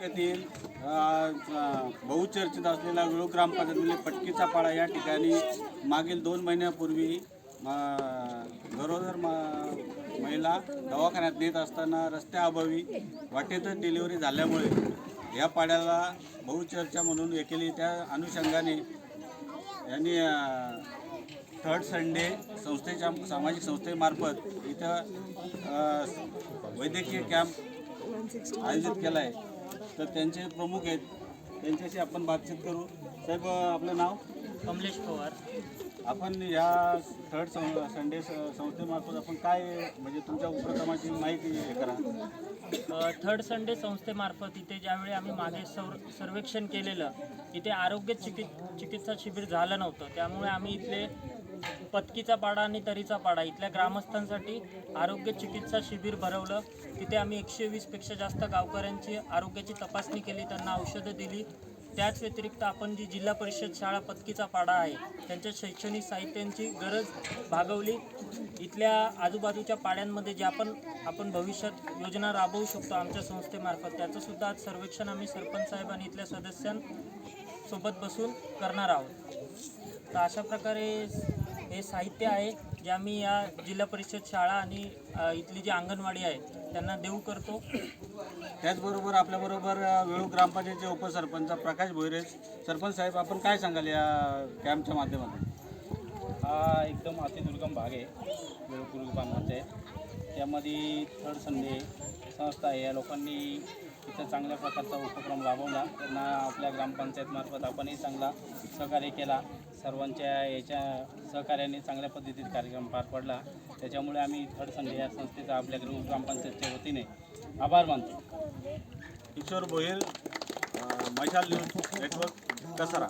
तालुक्यातील बहुचर्चित असलेला विळू ग्रामपंचायतीमध्ये पटकीचा पाडा या ठिकाणी मागील दोन महिन्यापूर्वी अ, गरोदर मा महिला दवाखान्यात नेत असताना रस्त्याअभावी वाटेतच डिलिव्हरी झाल्यामुळे या पाड्याला बहुचर्चा म्हणून हे केली त्या अनुषंगाने यांनी थर्ड संडे संस्थेच्या सामाजिक संस्थेमार्फत इथं वैद्यकीय कॅम्प आयोजित केला आहे तर त्यांचे प्रमुख आहेत. त्यांच्याशी आपण बातचीत करू. साहेब आपलं नाव? कमलेश पवार. आपण या थर्ड सं संडे संस्थेमार्फत आपण काय म्हणजे तुमच्या उपक्रमाची माहिती हे करा. थर्ड संडे संस्थेमार्फत इथे ज्यावेळी आम्ही मागे सौर सर्वेक्षण केलेलं इथे आरोग्य चिकि चिकित्सा शिबिर झालं नव्हतं. त्यामुळे आम्ही इथले पत्कीचा पाडा आणि तरीचा पाडा. इथल्या ग्रामस्थांसाठी आरोग्य चिकित्सा शिबिर भरवलं. तिथे आम्ही एकशे वीसपेक्षा जास्त गावकऱ्यांची आरोग्याची तपासणी केली. त्यांना औषधं दिली. त्याच व्यतिरिक्त आपण जी जिल्हा परिषद शाळा पत्कीचा पाडा आहे त्यांच्या शैक्षणिक साहित्यांची गरज भागवली. इथल्या आजूबाजूच्या पाड्यांमध्ये ज्या आपण आपण भविष्यात योजना राबवू शकतो आमच्या संस्थेमार्फत त्याचंसुद्धा आज सर्वेक्षण आम्ही सरपंच साहेब आणि इथल्या सदस्यांसोबत बसून करणार आहोत. तर अशा प्रकारे हे साहित्य आहे जे आम्ही या जिल्हा परिषद शाळा आणि इथली जी अंगणवाडी आहे त्यांना देऊ करतो. त्याचबरोबर आपल्याबरोबर वेळू ग्रामपंचायतचे उपसरपंच प्रकाश भोईरे सरपंच साहेब आपण काय सांगाल या कॅम्पच्या माध्यमातून? हा एकदम अतिदुर्गम भाग आहे वेळपूर ग्रामपंचायत त्यामध्ये थर्ड संडे संस्था आहे. या लोकांनी तिथं चांगल्या प्रकारचा उपक्रम राबवला. त्यांना आपल्या ग्रामपंचायतमार्फत आपणही चांगला सहकार्य केला. सर्वांच्या याच्या सहकार्याने चांगल्या पद्धतीत कार्यक्रम पार पडला. त्याच्यामुळे आम्ही थर्ड संडे या संस्थेचा आपल्या ग्राम ग्रामपंचायतच्या वतीने आभार मानतो. किशोर भोईर मैशाल न्यूज नेटवर्क कसारा